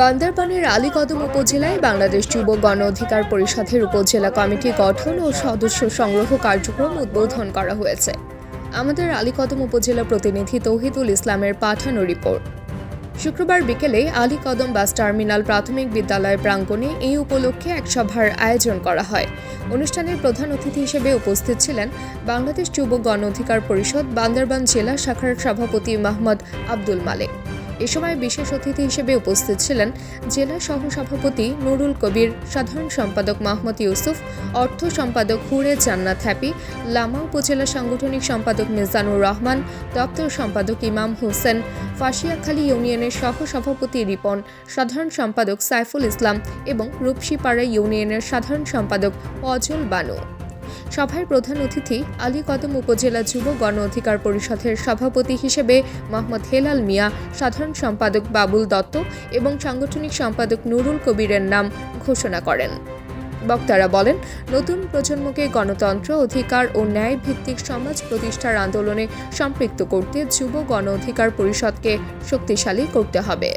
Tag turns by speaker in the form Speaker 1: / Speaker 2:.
Speaker 1: বান্দরবানের আলীকদম উপজেলায় বাংলাদেশ যুব গণ অধিকার পরিষদের উপজেলা কমিটি গঠন ও সদস্য সংগ্রহ কার্যক্রম উদ্বোধন করা হয়েছে। আমাদের আলীকদম উপজেলা প্রতিনিধি তৌহিদুল ইসলামের পাঠানো রিপোর্ট। শুক্রবার বিকেলে আলীকদম বাস টার্মিনাল প্রাথমিক বিদ্যালয় প্রাঙ্গণে এই উপলক্ষে এক সভার আয়োজন করা হয়। অনুষ্ঠানের প্রধান অতিথি হিসেবে উপস্থিত ছিলেন বাংলাদেশ যুব গণ অধিকার পরিষদ বান্দরবান জেলা শাখার সভাপতি মোহাম্মদ আব্দুল মালেক। এ সময় বিশেষ অতিথি হিসেবে উপস্থিত ছিলেন জেলা সহসভাপতি নুরুল কবির, সাধারণ সম্পাদক মাহমুদ ইউসুফ, অর্থ সম্পাদক হুরে জান্নাত হ্যাপি, লামা উপজেলা সাংগঠনিক সম্পাদক মিজানুর রহমান, দপ্তর সম্পাদক ইমাম হোসেন, ফাঁসিয়াখালী ইউনিয়নের সহসভাপতি রিপন, সাধারণ সম্পাদক সাইফুল ইসলাম এবং রূপসীপাড়া ইউনিয়নের সাধারণ সম্পাদক অজল বানু। সভায় প্রধান অতিথি আলী কদম উপজেলা যুব গণ অধিকার পরিষদের সভাপতি হিসেবে মোহাম্মদ হেলাল মিয়া, সাধারণ সম্পাদক বাবুল দত্ত এবং সাংগঠনিক সম্পাদক নুরুল কবিরের নাম ঘোষণা করেন। বক্তারা বলেন, নতুন প্রজন্মকে গণতন্ত্র, অধিকার ও ন্যায় ভিত্তিক সমাজ প্রতিষ্ঠার আন্দোলনে সম্পৃক্ত করতে যুব গণ অধিকার পরিষদকে শক্তিশালী করতে হবে।